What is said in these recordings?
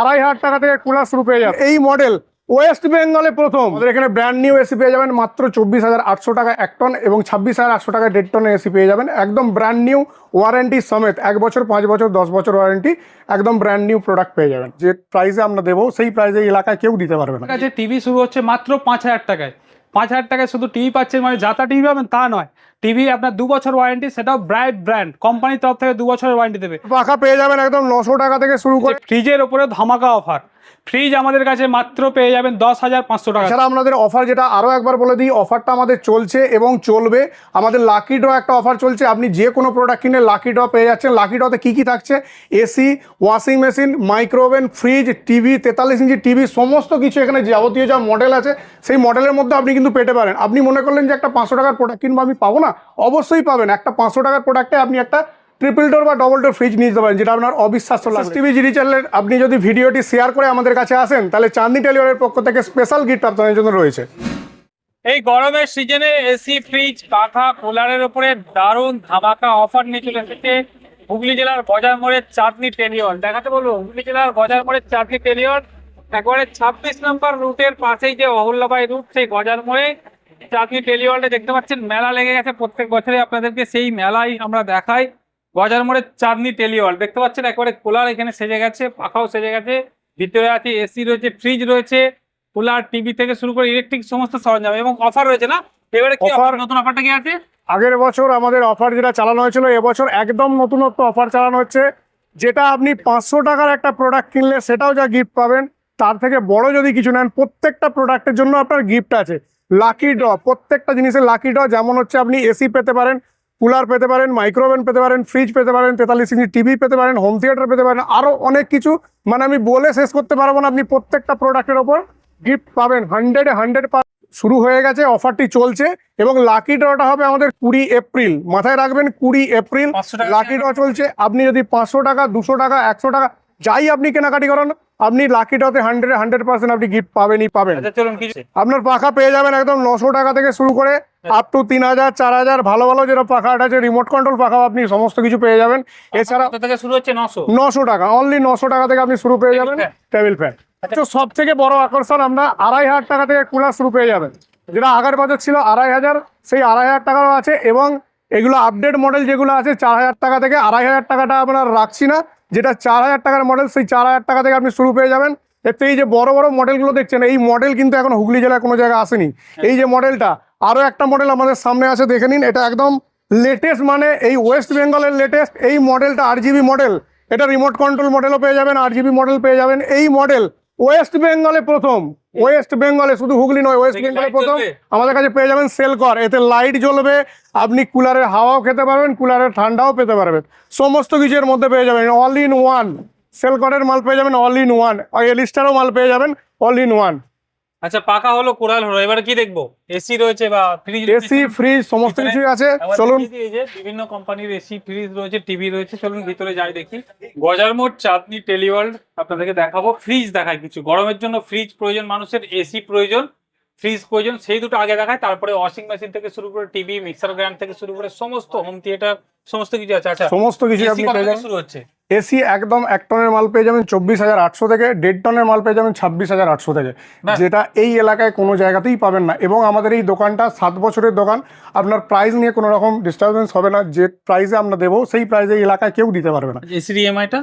আড়াই হাজার টাকা থেকে কুলার শুরু পেয়ে যাবে। এই মডেল ওয়েস্ট বেঙ্গলে প্রথম। আমাদের এখানে ব্র্যান্ড নিউ এসি পেয়ে যাবেন মাত্র চব্বিশ হাজার আটশো টাকা এক টন এবং ছাব্বিশ হাজার আটশো টাকা দেড় টনের এসি পেয়ে যাবেন। একদম ব্র্যান্ড নিউ ওয়ারেন্টি সমেত এক বছর পাঁচ বছর দশ বছর ওয়ারেন্টি একদম ব্র্যান্ড নিউ প্রোডাক্ট পেয়ে যাবেন। যে প্রাইসে আমরা দেবো সেই প্রাইসে এলাকায় কেউ দিতে পারবে না। কাছে টিভি শুরু হচ্ছে মাত্র পাঁচ হাজার টাকায়। পাঁচ হাজার টাকায় শুধু টিভি পাচ্ছেন মানে যাতা টিভি পাবেন তা নয়। টিভি আপনার দু বছর ওয়ারেন্টি সেটাও ব্রাইট ব্র্যান্ড কোম্পানির তরফ থেকে দু বছরের ওয়ারেন্টি দেবে। পাখা পেয়ে যাবেন একদম নশো টাকা থেকে শুরু করে। ফ্রিজের ওপরে ধামাকা অফার ফ্রিজ আমাদের কাছে মাত্র পেয়ে যাবেন দশ হাজার পাঁচশো টাকা। এছাড়া আমাদের অফার যেটা আরও একবার বলে দিই অফারটা আমাদের চলছে এবং চলবে। আমাদের লাকি ড্র একটা অফার চলছে। আপনি যে কোনো প্রোডাক্ট কিনে লাকি ড্র পেয়ে যাচ্ছেন। লাকি ড্রতে কী কী থাকছে? AC washing machine micro oven fridge TV তেতাল্লিশ ইঞ্চি টিভি সমস্ত কিছু এখানে যাবতীয় যা মডেল আছে, সেই মডেলের মধ্যে আপনি কিন্তু পেতে পারেন। আপনি মনে করলেন যে একটা পাঁচশো টাকার প্রোডাক্ট কিনবো আমি পাবো না? অবশ্যই পাবেন। একটা পাঁচশো টাকার প্রোডাক্টে আপনি একটা ট্রিপল ডোর বা ডবল ডোর ফ্রিজ নিয়ে যেতে পারেন যেটা আপনার অবিশ্বাস্য লাগবে। টিভি জিডি চ্যানেলের আপনি যদি ভিডিওটি শেয়ার করে আমাদের কাছে আসেন তাহলে চাঁদনি টেলিওয়ারের পক্ষ থেকে স্পেশাল গিফট আপনাদের জন্য রয়েছে। এই গরমের সিজনে এসি ফ্রিজ পাখা কুলারের উপরে দারুণ ধামাকা অফার নিয়ে চলে এসেছে হুগলি জেলার বাজার মোড়ের চাঁদনি টেলিয়ন দেখাতে বলব হুগলি জেলার বাজার মোড়ের চাঁদনি টেলিয়ন একবারে ছাব্বিশ নম্বর রুটের পাশেই যে অহল্যাবাই রুট সেই গজার মোড়ে চাঁদনি টেলিওয়ার্ল্ডে দেখতে পাচ্ছেন। মেলা লেগে গেছে প্রত্যেক বছরে আপনাদেরকে সেই মেলাই আমরা দেখাই। বাজার মোড়ের চাঁদনি টেলিওয়ার্ল্ড দেখতে পাচ্ছেন একবারে কুলার এখানে সেজে গেছে পাখাও সেজে গেছে। ভিতরে আছে এসি রয়েছে ফ্রিজ রয়েছে কুলার টিভি থেকে শুরু করে ইলেকট্রিক সমস্ত সরঞ্জাম এবং অফার রয়েছে না? এবারে কি offer? নতুন অফারটা কি আছে? আগের বছর আমাদের অফার যেটা চালানো হয়েছিল এবছর একদম নতুনত্ব অফার চালানো হচ্ছে। যেটা আপনি পাঁচশো টাকার একটা প্রোডাক্ট কিনলে সেটাও যা গিফট পাবেন তার থেকে বড় যদি কিছু নেন প্রত্যেকটা প্রোডাক্টের জন্য আপনার গিফট আছে। লাকি ড্র প্রত্যেকটা জিনিসের লাকি ড্র যেমন হচ্ছে আপনি এসি পেতে পারেন কুলার পেতে পারেন মাইক্রোওভেন পেতে পারেন ফ্রিজ পেতে পারেন তেতাল্লিশ ইঞ্চি টিভি পেতে পারেন হোম থিয়েটার পেতে পারেন আরও অনেক কিছু। মানে আমি বলে শেষ করতে পারব না আপনি প্রত্যেকটা প্রোডাক্টের ওপর গিফট পাবেন হান্ড্রেডে হান্ড্রেড শুরু হয়ে গেছে অফারটি চলছে এবং লাকি ড্রটা হবে আমাদের কুড়ি এপ্রিল। মাথায় রাখবেন কুড়ি এপ্রিল 500 লাকি ড্র চলছে। আপনি যদি পাঁচশো টাকা দুশো টাকা একশো টাকা যাই আপনি কেনাকাটি করেন আপনি লাকি ড্রতে হান্ড্রেড হান্ড্রেড পার্সেন্ট আপনি গিফট পাবেনই পাবেন। আচ্ছা আপনার পাখা পেয়ে যাবেন একদম নশো টাকা থেকে শুরু করে আপ টু তিন হাজার চার হাজার ভালো ভালো যেটা পাখাটা আছে রিমোট কন্ট্রোল পাখা আপনি সমস্ত কিছু পেয়ে যাবেন। এছাড়া থেকে শুরু হচ্ছে? নশো। টাকা অনলি নশো টাকা থেকে আপনি শুরু পেয়ে যাবেন? টেবিল ফ্যান সব থেকে বড় আকর্ষণ আমরা আড়াই হাজার টাকা থেকে কুলার শুরু পেয়ে যাবেন। যেটা আগের বছর ছিল আড়াই হাজার সেই আড়াই হাজার টাকারও আছে এবং এগুলো আপডেট মডেল যেগুলো আছে চার হাজার টাকা থেকে আড়াই হাজার টাকাটা আমরা রাখছি না। যেটা চার হাজার টাকার মডেল সেই চার হাজার টাকা থেকে আপনি শুরু পেয়ে যাবেন। এর এই যে বড় বড় মডেলগুলো দেখছেন এই মডেল কিন্তু এখন হুগলি জেলায় কোনো জায়গায় আসেনি। এই যে মডেলটা আরও একটা মডেল আমাদের সামনে আছে দেখে নিন এটা একদম লেটেস্ট মানে এই ওয়েস্ট বেঙ্গলের লেটেস্ট এই মডেলটা আর জিবি মডেল এটা রিমোট কন্ট্রোল মডেলও পেয়ে যাবেন আর জিবি মডেল পেয়ে যাবেন। এই মডেল ওয়েস্ট বেঙ্গলে প্রথম। ওয়েস্ট বেঙ্গলে শুধু হুগলি নয় ওয়েস্ট বেঙ্গলে প্রথম আমাদের কাছে পেয়ে যাবেন সেল কর। এতে লাইট জ্বলবে আপনি কুলারের হাওয়াও খেতে পারবেন কুলারের ঠান্ডাও পেতে পারবেন। সমস্ত কিছু এর মধ্যে পেয়ে যাবেন অল ইন ওয়ান সেল করের মাল পেয়ে যাবেন অল ইন ওয়ান এলিস্টারও মাল পেয়ে যাবেন অল ইন ওয়ান আচ্ছা পাকা হলো কোরাল হলো এবারে কি দেখব? এসি রয়েছে বা ফ্রিজ এসি ফ্রিজ সমস্ত কিছুই আছে চলুন। বিভিন্ন কোম্পানির এসি ফ্রিজ রয়েছে টিভি রয়েছে চলুন ভিতরে যাই দেখি। গজার মোট চাঁদনি টেলিওয়ার্ল্ড আপনাদেরকে দেখাবো। ফ্রিজ দেখায় কিছু। গরমের জন্য ফ্রিজ প্রয়োজন মানুষের এসি প্রয়োজন ফ্রিজ প্রয়োজন সেই দুটো আগে দেখায় তারপরে ওয়াশিং মেশিন থেকে শুরু করে টিভি মিক্সার গ্রাইন্ড থেকে শুরু করে সমস্ত হোম থিয়েটার সমস্ত কিছু আছে। আচ্ছা সমস্ত কিছু আপনি শুরু হচ্ছে? এসি একদম এক টনের মাল পেয়ে যাবেন চব্বিশ হাজার আটশো থেকে দেড় টনের মাল পেয়ে যাবেন ছাব্বিশ হাজার আটশো থেকে। যেটা এই এলাকায় কোনো জায়গাতেই পাবেন না। এবং আমাদের এই দোকানটা সাত বছরের দোকান। আপনার প্রাইস নিয়ে কোনো রকম ডিস্টারবেন্স হবে না। যে প্রাইসে আমরা দেবো সেই প্রাইসে এই এলাকায় কেউ দিতে পারবে না। এসির ইএমআইটা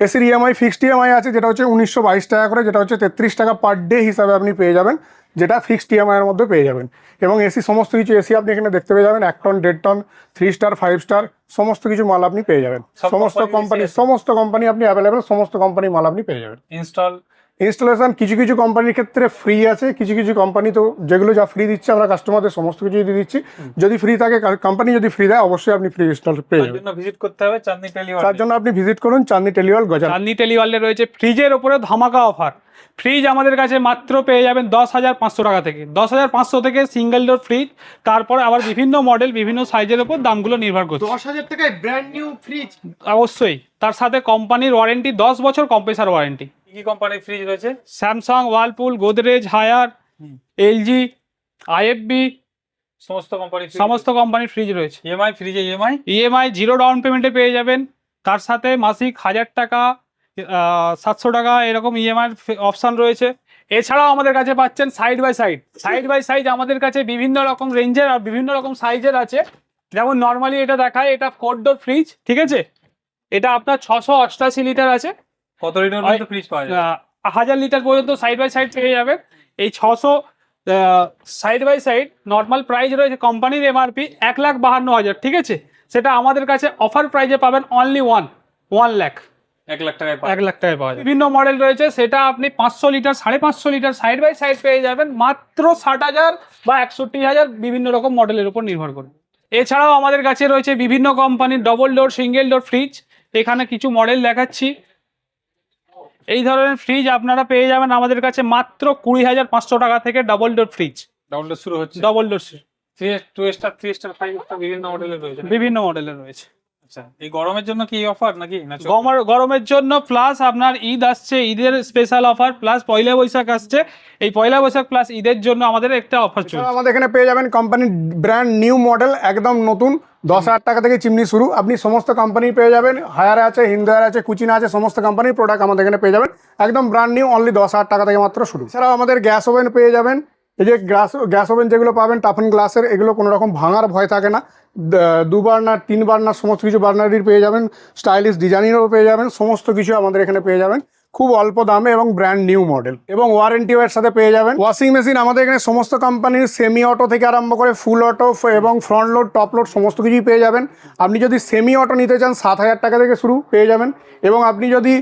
এসির ইএমআই ফিক্সড ইএমআই আছে যেটা হচ্ছে উনিশশো বাইশ টাকা করে যেটা হচ্ছে তেত্রিশ টাকা পার ডে হিসাবে আপনি পেয়ে যাবেন। যেটা ফিক্সড ইএমআইয়ের এর মধ্যে পেয়ে যাবেন। এবং এসি সমস্ত কিছু এসি আপনি এখানে দেখতে পেয়ে যাবেন এক টন দেড় ton three star five star সমস্ত কিছু মাল আপনি পেয়ে যাবেন। সমস্ত কোম্পানি সমস্ত কোম্পানি আপনি অ্যাভেলেবেল সমস্ত কোম্পানির মাল আপনি পেয়ে যাবেন। ইনস্টল ইনস্টলেশন কিছু কিছু কোম্পানির ক্ষেত্রে ফ্রি আছে কিছু কিছু কোম্পানি তো যেগুলো যা ফ্রি দিচ্ছে আমরা কাস্টমারদের সমস্ত কিছু দিয়ে দিচ্ছি। যদি ফ্রি থাকে কোম্পানি যদি ফ্রি দেয় অবশ্যই আপনি ফ্রি ইনস্টল পেয়ে তার যাবেন জন্য ভিজিট করতে হবে চাঁদনি টেলিওয়ার্ল্ড তার জন্য আপনি ভিজিট করুন চাঁদনি টেলিওয়াল গজা চাঁদনি টেলিওয়ার্ল্ডে রয়েছে ফ্রিজের ওপরে ধামাকা অফার ফ্রিজ আমাদের কাছে মাত্র পেয়ে যাবেন দশ হাজার পাঁচশো টাকা থেকে। দশ হাজার পাঁচশো থেকে সিঙ্গেল ডোর ফ্রিজ তারপর আবার বিভিন্ন মডেল বিভিন্ন সাইজের ওপর দামগুলো নির্ভর করছে। দশ হাজার টাকায় ব্র্যান্ড নিউ ফ্রিজ অবশ্যই। তার সাথে কোম্পানির ওয়ারেন্টি দশ বছর কম্প্রেসার ওয়ারেন্টি কি কোম্পানির ফ্রিজ রয়েছে? Samsung Whirlpool Godrej Haier LG IFB সমস্ত কোম্পানি সমস্ত কোম্পানির ফ্রিজ রয়েছে। ইএমআই ফ্রিজে ইএমআই ইএমআই জিরো ডাউন পেমেন্টে পেয়ে যাবেন। তার সাথে মাসিক হাজার টাকা সাতশো টাকা এরকম ইএমআই অপশন রয়েছে। এছাড়াও আমাদের কাছে পাচ্ছেন side by side side by side আমাদের কাছে বিভিন্ন রকম রেঞ্জের আর বিভিন্ন রকম সাইজের আছে। যেমন নর্মালি এটা দেখায় এটা ফোর ডোর ফ্রিজ ঠিক আছে? এটা আপনার ছশো অষ্টাশি লিটার আছে। কত লিটার পর্যন্ত ফ্রিজ পাওয়া আহ, হাজার লিটার পর্যন্ত সাইড বাই সাইড পেয়ে যাবেন এই ছশো side by side normal price রয়েছে কোম্পানির এমআরপি এক লাখ বাহান্ন হাজার ঠিক আছে? সেটা আমাদের কাছে অফার প্রাইজে পাবেন অনলি ওয়ান ওয়ান লাখ এক লাখ টাকায় এক লাখ টাকায় পাওয়া যায় বিভিন্ন মডেল রয়েছে সেটা আপনি পাঁচশো লিটার সাড়ে পাঁচশো লিটার সাইড বাই সাইড পেয়ে যাবেন। মাত্র ষাট হাজার বা একষট্টি হাজার বিভিন্ন রকম মডেলের উপর নির্ভর করে এছাড়াও আমাদের কাছে রয়েছে বিভিন্ন কোম্পানির double door single door fridge এখানে কিছু মডেল দেখাচ্ছি। এই ধরনের ফ্রিজ আপনারা পেয়ে যাবেন আমাদের কাছে মাত্র কুড়ি হাজার পাঁচশো টাকা থেকে double door fridge double door শুরু হচ্ছে। Double door three two star three star five star বিভিন্ন মডেলের রয়েছে বিভিন্ন মডেলের রয়েছে। আচ্ছা এই গরমের জন্য কি অফার নাকি? গরমের গরমের জন্য প্লাস আপনার ঈদ আসছে ঈদের special offer plus Poila Boishakh আসছে। এই পয়লা বৈশাখ প্লাস ঈদের জন্য আমাদের একটা অফার চলছে। আমাদের এখানে পেয়ে যাবেন কোম্পানির ব্র্যান্ড নিউ মডেল একদম নতুন। দশ হাজার টাকা থেকে চিমনি শুরু। আপনি সমস্ত কোম্পানি পেয়ে যাবেন। হায়ার আছে হিন্দুয়ার আছে কুচিনা আছে, সমস্ত কোম্পানির প্রোডাক্ট আমাদের এখানে পেয়ে যাবেন। একদম ব্র্যান্ড নিউ অনলি দশ হাজার টাকা থেকে মাত্র শুরু। এছাড়াও আমাদের গ্যাস ওভেন পেয়ে যাবেন। এই যে গ্যাস গ্যাস ওভেন যেগুলো পাবেন টাফিন গ্লাসের এগুলো কোনো রকম ভাঙার ভয় থাকে না। দুবার না তিনবার না সমস্ত কিছু বার্নারির পেয়ে যাবেন। স্টাইলিশ ডিজাইনেরও পেয়ে যাবেন। সমস্ত কিছু আমাদের এখানে পেয়ে যাবেন। খুব অল্প দামে এবং ব্র্যান্ড নিউ মডেল এবং ওয়ারেন্টিও এর সাথে পেয়ে যাবেন। ওয়াশিং মেশিন আমাদের এখানে সমস্ত কোম্পানির সেমি অটো থেকে আরম্ভ করে ফুল অটো এবং ফ্রন্ট লোড টপ লোড সমস্ত কিছুই পেয়ে যাবেন। আপনি যদি সেমি অটো নিতে চান, সাত হাজার টাকা থেকে শুরু পেয়ে যাবেন। এবং আপনি যদি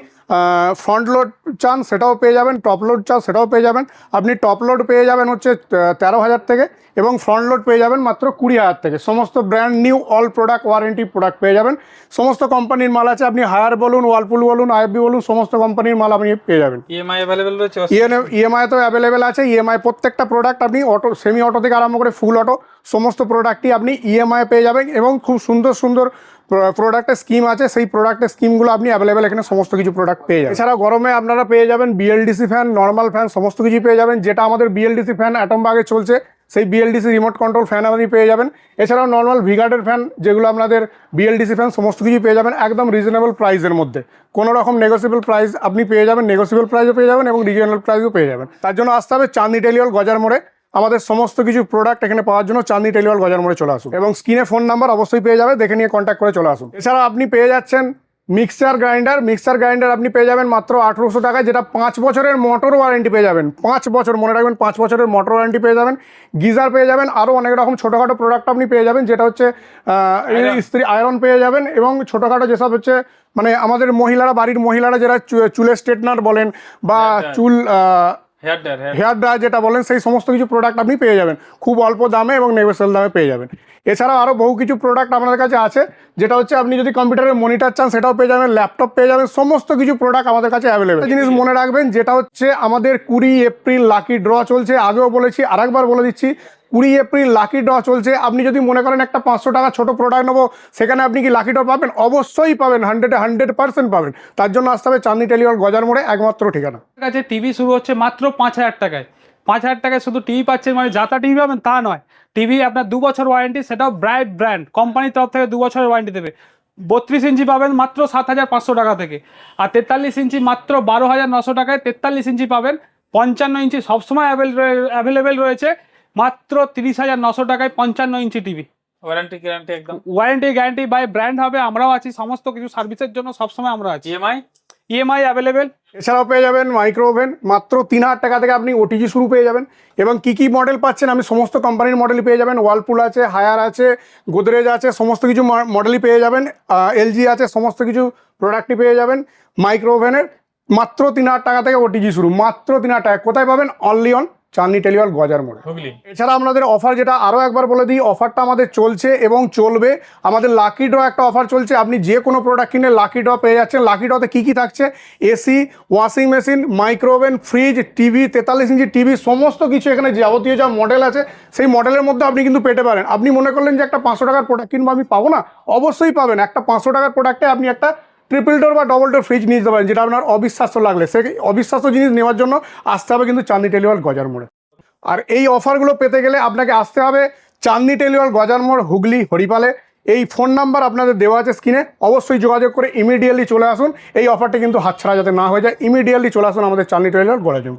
ফ্রন্ট লোড চান সেটাও পেয়ে যাবেন টপ লোড চান সেটাও পেয়ে যাবেন। আপনি টপ লোড পেয়ে যাবেন হচ্ছে তেরো হাজার থেকে এবং ফ্রন্ট লোড পেয়ে যাবেন মাত্র কুড়ি হাজার থেকে। সমস্ত brand new all product warranty product পেয়ে যাবেন। সমস্ত কোম্পানির মাল আছে আপনি হায়ার বলুন ওয়ালপুল বলুন আইএফবি বলুন সমস্ত কোম্পানির মাল আপনি পেয়ে যাবেন। ইএমআই অ্যাভেলেবেল রয়েছে? ইএমআই তো অ্যাভেলেবেল আছে ইএমআই প্রত্যেকটা প্রোডাক্ট আপনি অটো সেমি অটো থেকে আরম্ভ করে ফুল অটো সমস্ত প্রোডাক্টই আপনি ইএমআই পেয়ে যাবেন এবং খুব সুন্দর সুন্দর প্রোডাক্টের স্কিম আছে, সেই প্রোডাক্টের স্কিমগুলো আপনি অ্যাভেলেবেল এখানে সমস্ত কিছু প্রোডাক্ট পেয়ে যাবেন। এছাড়া গরমে আপনারা পেয়ে যাবেন বিএলডিসি ফ্যান নর্মাল ফ্যান সমস্ত কিছু পেয়ে যাবেন। যেটা আমাদের বিএলডিসি ফ্যান অ্যাটম বাগে চলছে, সেই বিএলডিসি রিমোট কন্ট্রোল ফ্যান আপনি পেয়ে যাবেন। এছাড়াও নর্মাল ভিগার্ডের ফ্যান যেগুলো আপনাদের বিএলডিসি ফ্যান সমস্ত কিছু পেয়ে যাবেন একদম রিজনেবল প্রাইসের মধ্যে। কোনো রকম নেগোসিয়েবল প্রাইস আপনি পেয়ে যাবেন নেগোসিয়েবল প্রাইসও পেয়ে যাবেন এবং রিজনেবল প্রাইসও পেয়ে যাবেন। তার জন্য আসতে হবে চাঁদনি টেলিওল গজার মোড়ে। আমাদের সমস্ত কিছু প্রোডাক্ট এখানে পাওয়ার জন্য চাঁদনি টেলিওয়াল গজার মোড়ে চলে আসুন। এবং স্ক্রিনে ফোন নাম্বার অবশ্যই পেয়ে যাবে দেখে নিয়ে কন্ট্যাক্ট করে চলে আসুন। এছাড়া আপনি পেয়ে যাচ্ছেন মিক্সার গ্রাইন্ডার মিক্সার গ্রাইন্ডার আপনি পেয়ে যাবেন মাত্র আঠেরোশো টাকায় যেটা পাঁচ বছরের মোটর ওয়ারেন্টি পেয়ে যাবেন। পাঁচ বছর মনে রাখবেন পাঁচ বছরের মোটর ওয়ারেন্টি পেয়ে যাবেন। গিজার পেয়ে যাবেন আরও অনেক রকম ছোটোখাটো প্রোডাক্ট আপনি পেয়ে যাবেন যেটা হচ্ছে ইস্ত্রি আয়রন পেয়ে যাবেন এবং ছোটোখাটো যেসব হচ্ছে মানে আমাদের মহিলারা বাড়ির মহিলারা যারা চুলের স্ট্রেটনার বলেন বা হ্যাঁ, চুল আহ, হেয়ার ড্রায়ার যেটা বলেন, সেই সমস্ত কিছু প্রোডাক্ট আপনি পেয়ে যাবেন। খুব অল্প দামে এবং নেগোসিয়াল দামে পেয়ে যাবেন। এছাড়াও আরও বহু কিছু প্রোডাক্ট আপনাদের কাছে আছে, যেটা হচ্ছে আপনি যদি কম্পিউটারের মনিটার চান, সেটাও পেয়ে যাবেন ল্যাপটপ পেয়ে যাবেন, সমস্ত কিছু প্রোডাক্ট আমাদের কাছে অ্যাভেলেবেল জিনিস মনে রাখবেন, যেটা হচ্ছে আমাদের কুড়ি এপ্রিল লাকি ড্র চলছে। আগেও বলেছি, আরেকবার বলে দিচ্ছি কুড়ি এপ্রিল লাকি ড্র চলছে। আপনি যদি মনে করেন একটা পাঁচশো টাকা ছোটো প্রোডাক্ট নেব, সেখানে আপনি কি লাকি ড্র পাবেন? অবশ্যই পাবেন হান্ড্রেডে হান্ড্রেড পার্সেন্ট পাবেন। তার জন্য আসতে হবে চাঁদনি টেলিওয়াল গজার মোড়ে, একমাত্র ঠিকানা। কাছে টিভি শুরু হচ্ছে মাত্র পাঁচ হাজার টাকায়। পাঁচ হাজার টাকায় শুধু টিভি পাচ্ছেন মানে যাতা টিভি পাবেন তা নয়। টিভি আপনার দু বছর ওয়ারেন্টি সেটাও ব্রাইট ব্র্যান্ড কোম্পানির তরফ থেকে দু বছরের ওয়ারেন্টি দেবে। বত্রিশ ইঞ্চি পাবেন মাত্র সাত হাজার পাঁচশো টাকা থেকে। আর তেতাল্লিশ ইঞ্চি মাত্র বারো হাজার নশো টাকায় তেতাল্লিশ ইঞ্চি পাবেন। পঞ্চান্ন ইঞ্চি সবসময় অ্যাভেলেবেল রয়েছে। মাত্র তিরিশ হাজার নশো টাকায় পঞ্চান্ন ইঞ্চি টিভি। ওয়ারেন্টি গ্যারান্টি একদম। ওয়ারেন্টি গ্যারান্টি বাই ব্র্যান্ড হবে আমরাও আছি সমস্ত কিছু সার্ভিসের জন্য সবসময় আমরা আছি। ইএমআই ইএমআই অ্যাভেলেবেল এছাড়াও পেয়ে যাবেন মাইক্রো ওভেন মাত্র তিন হাজার টাকা থেকে আপনি ওটিজি শুরু পেয়ে যাবেন। এবং কী কী মডেল পাচ্ছেন আমি সমস্ত কোম্পানির মডেল পেয়ে যাবেন। ওয়ালপুল আছে হায়ার আছে গোদরেজ আছে সমস্ত কিছু মডেলই পেয়ে যাবেন। এলজি আছে সমস্ত কিছু প্রোডাক্টই পেয়ে যাবেন। মাইক্রো ওভেনের মাত্র তিন হাজার টাকা থেকে ওটিজি শুরু মাত্র তিন হাজার টাকা। কোথায় পাবেন? অনলি অন চাঁদনি টেলিওয়াল গজার মোড়ে। এছাড়া আমাদের অফার যেটা আরও একবার বলে দিই অফারটা আমাদের চলছে এবং চলবে। আমাদের লাকি ড্র একটা অফার চলছে। আপনি যে কোনো প্রোডাক্ট কিনে লাকি ড্র পেয়ে যাচ্ছেন। লাকি ড্রতে কী কী থাকছে? AC washing machine micro oven fridge TV তেতাল্লিশ ইঞ্চি টিভি সমস্ত কিছু এখানে যাবতীয় যা মডেল আছে সেই মডেলের মধ্যে আপনি কিন্তু পেতে পারেন। আপনি মনে করলেন যে একটা পাঁচশো টাকার প্রোডাক্ট কিনবো আমি পাবো না? অবশ্যই পাবেন। একটা পাঁচশো টাকার প্রোডাক্টে আপনি একটা ট্রিপল ডোর বা ডবল ডোর ফ্রিজ নিয়ে যেতে পারেন, যেটা আপনার অবিশ্বাস্য লাগলে। সে অবিশ্বাস্য জিনিস নেওয়ার জন্য আসতে হবে কিন্তু চাঁদনি টেলিওয়াল গজার মোড়ে। আর এই অফারগুলো পেতে গেলে আপনাকে আসতে হবে চাঁদনি টেলিওয়াল গজার মোড়, হুগলি, হরিপালে। এই ফোন নাম্বার আপনাদের দেওয়া আছে স্ক্রিনে, অবশ্যই যোগাযোগ করে ইমিডিয়েটলি চলে আসুন। এই অফারটি কিন্তু হাতছাড়া যাতে না হয়ে যায় ইমিডিয়েটলি চলে আসুন আমাদের চাঁদনি গজার গড়াজম